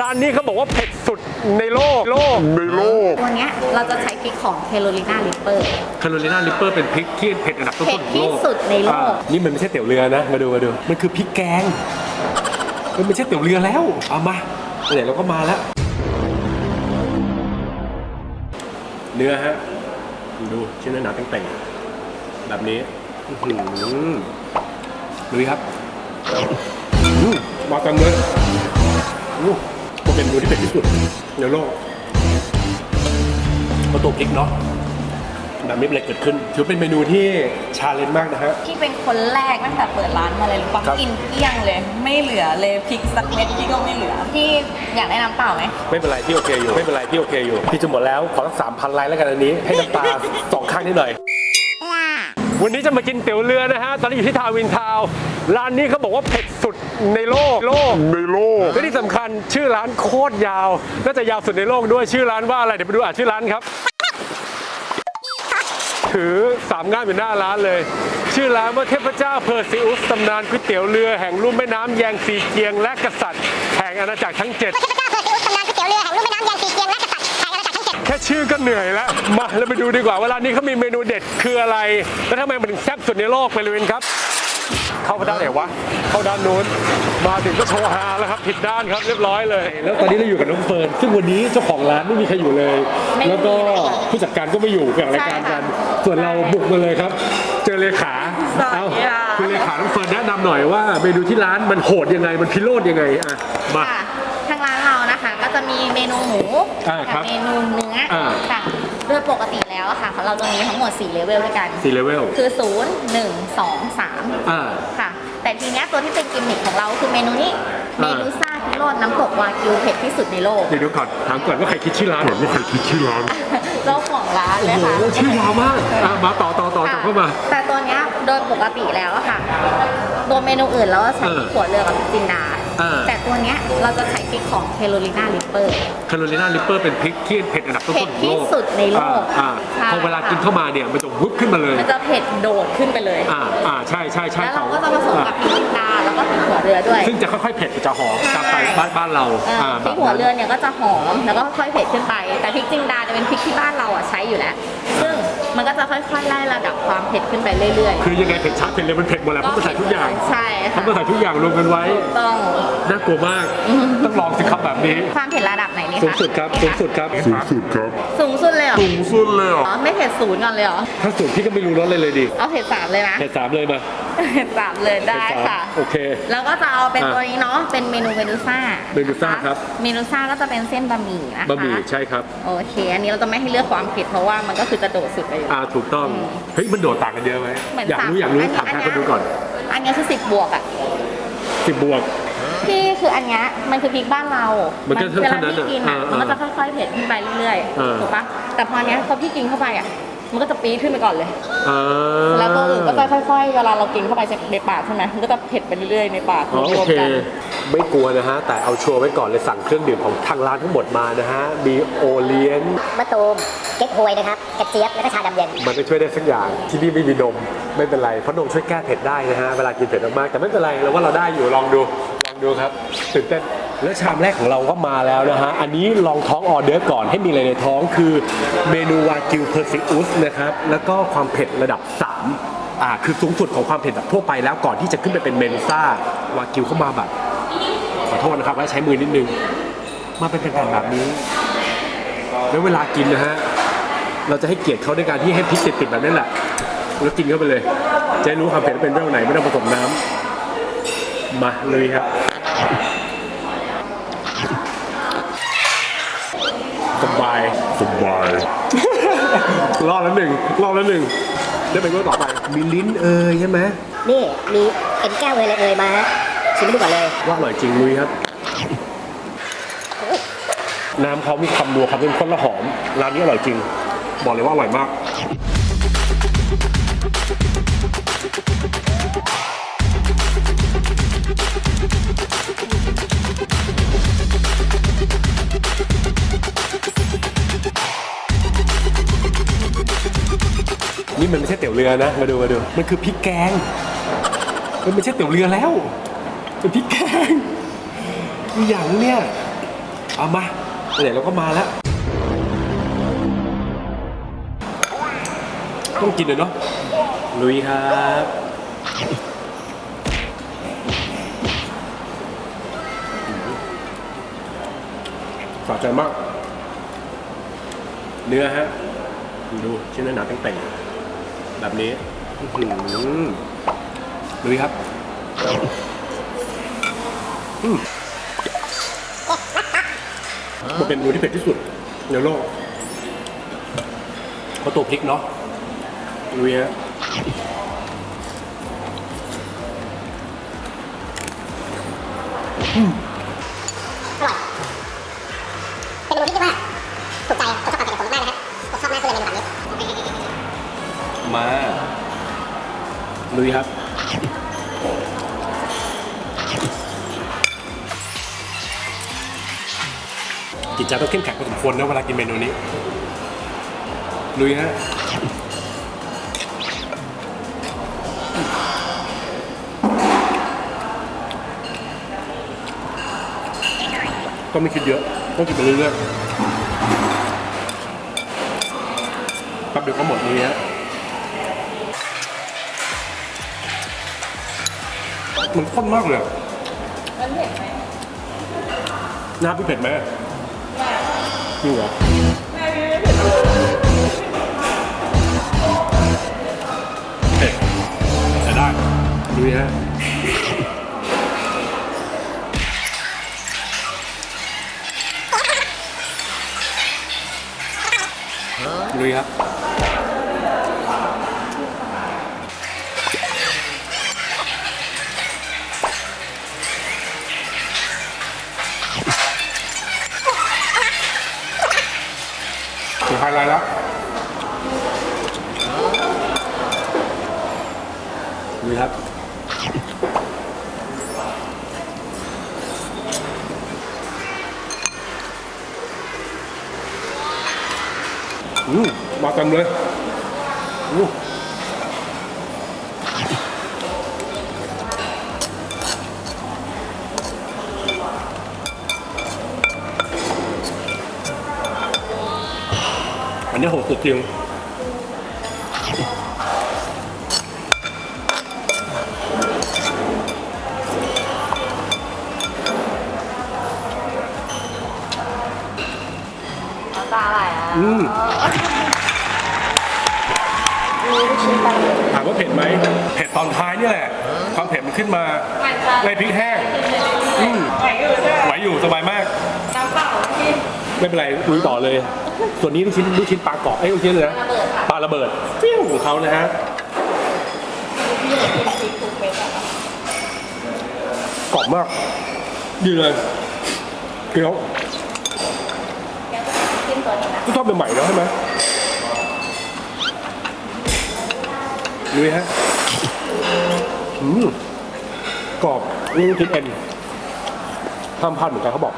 ร้านนี้เขาบอกว่าเผ็ดสุดในโลกโลกตัวเนี้ยเราจะใช้พริกของเ a โร i ิน่าลิปเปอร์คาโรไลนาลิปเปอร์เป็นพริกที่เผ็ดอันดับต้นๆของโลกเผ็ดที่สุดในโลกอ่านี่มันไม่ใช่เตี๋ยวเรือนะ มาดูมาดู มันคือพริกแกง มันไม่ใช่เตี๋ยวเรือแล้ว เอามาไหนเราก็มาแล้ว เนื้อฮะ ดูชิ้นหนาๆแต่งๆแบบนี้อื้อหือดูดิครับอื้อมากันเลยอู้มัน เป็นเมนูที่เผ็ดที่สุดในโลกเพราะตัวพริกเนาะแบบไม่เป็นอะไรเกิดขึ้น ถือเป็นเมนูที่ชาเลนจ์มากนะฮะ พี่เป็นคนแรกตั้งแต่เปิดร้านมาเลยรู้ปะครับ กินเกลี้ยงเลย ไม่เหลือเลยพริกสักเม็ดพี่ก็ไม่เหลือ พี่อยากได้น้ำเปล่าไหม ไม่เป็นไรพี่โอเคอยู่ ไม่เป็นไรพี่โอเคอยู่ พี่จะหมดแล้ว ขอสักสามพันไลค์แล้วกันอันนี้ ให้น้ำตา สองข้างนิดหน่อย วันนี้จะมากินเตี๋ยวเรือนะฮะ ตอนนี้อยู่ที่ทาวน์วินทาวน์ร้านนี้เขาบอกว่าเผ็ด สุดในโลกโลกในโลกและที่สำคัญชื่อร้านโคตรยาวน่าจะยาวสุดในโลกด้วยชื่อร้านว่าอะไรเดี๋ยวไปดูอ่านชื่อร้านครับ ถือสามง่ามอยู่หน้าร้านเลย ชื่อร้านว่าเทพเจ้าเพอร์ซิอุสตำนานก๋วยเตี๋ยวเรือแห่งลุ่มแม่น้ำแยงซีเกียง และกษัตริย์แห่งอาณาจักรทั้งเจ็ดเทพเจ้าเพอร์ซิอุสตำนานก๋วยเตี๋ยวเรือแห่งลุ่มแม่น้ำแยงซีเกียงและกษัตริย์แห่งอาณาจักรทั้งเจ็ด แค่ชื่อก็เหนื่อยแล้ว มาเราไปดูดีกว่าว่าร้านนี้เขามีเมนูเด็ดคืออะไร แล้วทำไมมันถึงแซ่บสุดในโลกไปเลยครับ เข้าด้านไหนวะ เข้าด้านนู้น มาถึงก็โชว์ฮาแล้วครับผิดด้านครับเรียบร้อยเลย แล้วตอนนี้เราอยู่กับน้องเฟิร์นซึ่งวันนี้เจ้าของร้านไม่มีใครอยู่เลย ไม่มีแล้วก็ผู้จัดการก็ไม่อยู่แบ่งรายการกัน ใช่ค่ะส่วนเราบุกมาเลยครับ เจอเลขาสวัสดีเอ้าค่ะคุณเลขาน้องเฟิร์นแนะนำหน่อยว่าเมนูที่ร้านมันโหดยังไงมันพิโรธยังไงอะมา ค่ะทางร้านเรานะคะก็จะมีเมนูหมูอ่าครักับเมนูเนื้ออา ค่ะ โดยปกติแล้วอะค่ะเราจะมีทั้งหมด 4 เลเวลด้วยกันสี่เลเวลคือ 0 1 2 3อ่าค่ะ แต่ทีเนี้ยตัวที่เป็นกิมมิคของเราคือเมนูนี้ เมอ่านูซ่าพิโรดน้ำตกวากิวเผ็ดที่สุดในโลก เดี๋ยวเดี๋ยวก่อนถามก่อนว่าใครคิดชื่อร้านก่อนว่าใครคิดชื่อร้านเจ้าของร้านเลยโอ้โหค่ะ ชื่อยาวมากอะมาต่อต่อต่อต่อเข้ามา แต่ตัวเนี้ยโดยปกติแล้วอะค่ะ ตัวเมนูอื่นเราจะใช้พริกหัวเรือกับพริกจินดาเออแต่ตัวเนี้ยเราจะใช้พริกของเ a โร i ิน่าลิปเปอร์ คาโรไลนาลิปเปอร์เป็นพริกที่เผ็ดอันดับต้นๆของโลกเผ็ดที่สุดในโลกอ่าใช่อ่าพอเวลากินเข้ามาเนี่ยมันจะวุบขึ้นมาเลย มันจะเผ็ดโดดขึ้นไปเลย อ่าอ่าใช่ใช่ใช่แล้วเราก็จะผสมกับพริกจินดาแล้วก็พริกหัวเรือด้วย ซึ่งจะค่อยๆเผ็ดจะหอมตามสไตล์บ้านบ้านเราเอออ่าพริกหัวเรือเนี่ยก็จะหอมแล้วก็ค่อยๆเผ็ดขึ้นไป แต่พริกจินดาจะเป็นพริกที่บ้านเราอะใช้อยู่แล้ว ซึ่ง มันก็จะค่อยๆไล่ระดับความเผ็ดขึ้นไปเรื่อยคือยังไงเผ็ดชัดเผ็ดเลยมันเผ็ดหมดแหละเพราะมันใส่ทุกอย่างใช่เพค่ะราะมันใส่ทุกอย่างรวมกันไว้ต้องน่ากลัวมากต้องลองสิครับแบบนี้ ความเผ็ดระดับไหนนี่สูงคะสุดครับสูงสุดครับสูงสุดครับ สูงสุดเลยเหรอสูงสุดเลยเหรออ๋อไม่เผ็ดศูนย์ก่อนเลยเหรอถ้าสูงพี่ก็ไม่รู้รสเลยเลยดิเอาเผ็ดสามเลยนะเผ็ดสามเลยมาเผ็ด สามเลยได้เผ็ดสามค่ะโอเค แล้วก็จะเอาเป็นอะตัวนี้เนาะเป็นเมนูเมนูซ่าเมนูซ่าครับเมนูซ่าก็จะเป็นเส้นบะหมี่นะคะบะหมี่ใช่ครับโอเค อันนี้เราจะไม่ให้เลือกความเผ็ดเพราะว่ามันก็คือจะโดดสุดไปอยู่อ่าถูกต้องเฮ้ยมันโดดต่างกันเยอะไหมเหมือนอยากรู้สอยากรู้นนี้ถามทางคนดูก่อน อันนี้คือสิบบวกอะสิบบวกพี่คืออันเนี้ยมันคือพริกบ้านเรา มันก็เวลาเท่านั้นพี่กินอะอะมันก็จะค่อยๆเผ็ดขึ้นไปเรื่อยเออๆถูกปะแต่พออันเนี้ยพอพี่กินเข้าไปอะ มันก็จะปี๊ดขึ้นไปก่อนเลย อ่า แล้วตัวอื่นก็จะค่อยๆ เวลาเรากินเข้าไปในปากใช่ไหมมันก็จะเผ็ดไปเรื่อยๆ ในปากอ๋อรโอวมเค ๆกัน ไม่กลัวนะฮะ แต่เอาชัวร์ไว้ก่อนเลยสั่งเครื่องดื่มของทางร้านทั้งหมดมานะฮะมีโอเลี้ยง มะตูมเก๊กฮวยนะครับกระเจี๊ยบและก็ชาดำเย็น มันไม่ช่วยได้สักอย่างที่นี่ไม่มีนมไม่เป็นไรเพราะนมช่วยแก้เผ็ดได้นะฮะเวลากินเผ็ดมากๆแต่ไม่เป็นไรเราว่าเราได้อยู่ลองดูลองดูครับตื่นเต้น แล้วชามแรกของเราก็มาแล้วนะฮะ อันนี้ลองท้องออเดอร์ก่อนให้มีอะไรในท้องคือเมนูวากิวเพอร์ซิอุสนะครับ แล้วก็ความเผ็ดระดับ 3 อ่า คือสูงสุดของความเผ็ดแบบทั่วไปแล้วก่อนที่จะขึ้นไปเป็นเมนซ่าวากิวเข้ามาแบบ ขอโทษนะครับว่าใช้มือนิดนึง มาเป็นแผ่นๆแบบนี้ แล้วเวลากินนะฮะ เราจะให้เกียรติเขาด้วยการที่ให้พริกติดๆแบบนั้นแหละ แล้วกินเข้าไปเลย จะได้รู้ความเผ็ดเป็นเรื่องไหนไม่ต้องผสมน้ำมาเลยครับ สบาย สบาย รอบแล้วหนึ่งรอบแล้วหนึ่งได้เป็นรอบต่อไปมีลิ้นเอ่ยใช่ไหมนี่มีเอ็นแก้วเอยเลยเอยมาฮะชิมดูก่อนเลยว่าอร่อยจริงลุยครับ น้ำเขามีความนัวความเป็นข้นและหอมร้านนี้อร่อยจริง บอกเลยว่าอร่อยมาก นี่มันไม่ใช่เตี๋ยวเรือนะ มาดูมาดู มันคือพริกแกง มันไม่ใช่เตี๋ยวเรือแล้ว เป็นพริกแกงมีอย่างเนี่ยเอามาเดี๋ยวเราก็มาแล้ว ต้องกินเลยเนาะ ลุยครับสะใจมาก เนื้อฮะ ดูชิ้นหนาๆแต่งๆ แบบนี้อื้อหือลุยครับมันเป็นเมนูที่เผ็ดที่สุดในโลกเพราะตัวพริกเนาะลุยฮะเป็ จิตใจต้องเข้มแข็งพอสมควรนะเวลากินเมนูนี้ลุยฮะก็ไม่คิดเยอะต้องกินไปเรื่อยๆแป๊บเดียวก็หมดนี้ฮะมันข้นมากเลยอะมันเผ็ดไหมน้ำพี่เผ็ดไหม จริงเหรอเผ็ดแต่ได้ดูฮะดูดิครับ อะไฮไลท์แล้วดูครับ อืมมาเต็มเลยอู้ นนี้โหดสุดจริงน้ำตาไหลอะอืมมีลูกชิ้นปลาหมึกถามว่าเผ็ดไหมเผ็ดตอนท้ายนี่แหละ ความเผ็ดมันขึ้นมาในพริกแห้ง อืมไหวอยู่สบายมาก น้ำเปล่าที่ ไม่เป็นไรลุยต่อเลย ส่วนนี้ลูกชิ้นลูกชิ้นปลาเกาะไอ้ยลูกชิ้นเลยนะระเบิดค่ะปลาระเบิดฟิวของเขานะฮะพี่เลยกินพริกทุกเม็ดอะค่ะกรอบมากดีเลยเคี้ยวแกก็กินตัวนี้นะที่ทอดใหม่ๆแล้วใช่ไหมลุยฮะอืมกรอบนี่ลูกชิ้นเอ็นห้ามพลาดเหมือนกันเขาบอก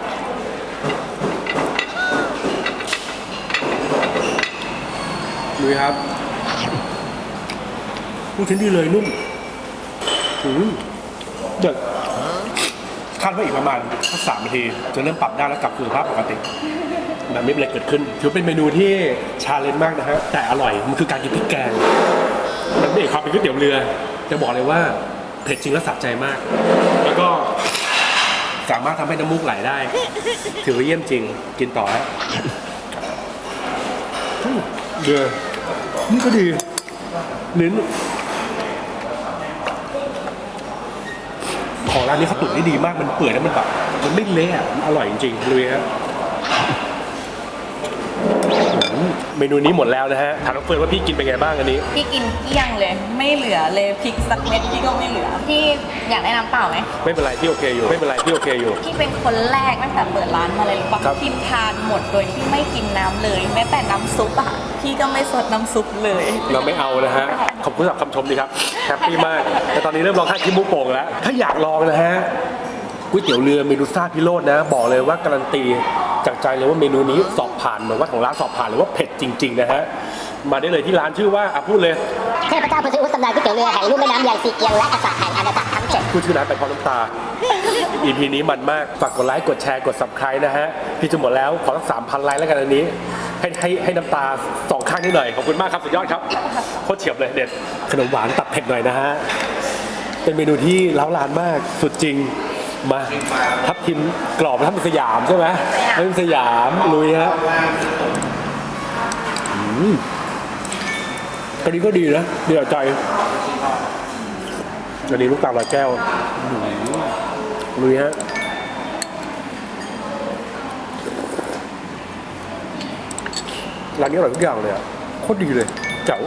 ลุยครับลูกชิ้นดีเลยนุ่มอืมเด็ดคาดว่าอีกประมาณสักสามนาทีจะเริ่มปรับได้แล้วกลับสู่สภาพปกติแบบไม่เป็นไรเกิดขึ้น ถือว่าเป็นเมนูที่ชาเลนจ์มากนะฮะแต่อร่อยมันคือการกินพริกแกงมันไม่ใช่ความเป็นก๋วยเตี๋ยวเรือ จะบอกเลยว่าเผ็ดจริงและสะใจมาก แล้วก็สามารถทำให้น้ำมูกไหลได้ ถือว่าเยี่ยมจริงกินต่อฮะอืมเดือ นี่ก็ดีลิ้นของร้านนี้เขาตุ๋นได้ดีมากมันเปื่อยแล้วมันแบบมันไม่เละอะมันอร่อยจริงๆลุยฮะ เมนูนี้หมดแล้วนะฮะถามน้องเฟิร์นว่าพี่กินเป็นไงบ้างอันนี้ พี่กินเกลี้ยงเลย ไม่เหลือเลยพริกสักเม็ดพี่ก็ไม่เหลือ พี่อยากได้น้ำเปล่าไหม ไม่เป็นไรพี่โอเคอยู่ ไม่เป็นไรพี่โอเคอยู่ พี่เป็นคนแรกตั้งแต่เปิดร้านมาเลยรู้ปะครับพี่ทานหมดโดยที่ไม่กินน้ำเลย แม้แต่น้ำซุปอะพี่ก็ไม่สดน้ำซุปเลย เราไม่เอานะฮะ ขอบคุณสำหรับคำชมดีครับแฮปปี้มาก แต่ตอนนี้เริ่มร้องไห้ที่มุกโป่งแล้ว ถ้าอยากลองนะฮะก๋วยเตี๋ยวเรือเมนูซ่าพิโรจน์นะ บอกเลยว่าการันตี จากใจเลยว่าเมนูนี้สอบผ่านเหมือนว่าของร้านสอบผ่านหรือว่าเผ็ดจริง ๆ นะฮะมาได้เลยที่ร้านชื่อว่าอะพูดเลยเทพเจ้าพระซิอุสตำนานก๋วยเตี๋ยวเรือแห่งลุ่มแม่น้ำใหญ่สีเกียงและกษัตริย์แห่งอาณาจักรทั้งเจ็ดพูดชื่อร้านไปพร้อมน้ำตา EP นี้มันมาก ฝากกดไลค์กดแชร์กด subscribe นะฮะ พี่จะหมดแล้วขอสักสามพันไลค์แล้วกันอันนี้ ให้ให้ให้น้ำตาสองข้างนิดหน่อย ขอบคุณมากครับสุดยอดครับโคตรเฉียบเลยเด็ดขนมหวานตัดเผ็ดหน่อยนะฮะเป็นเมนูที่เล้าลานมากสุดจริง มาทับทิมกรอบทับทิมสยามใช่ไหมทับทิมสยามลุยฮะอันนี้ก็ดีนะดีต่อใจอันนี้ลูกตาลลอยแก้วลุยฮะร้านนี้อร่อยทุกอย่างเลยอะโคตรดีเลยเจ๋ว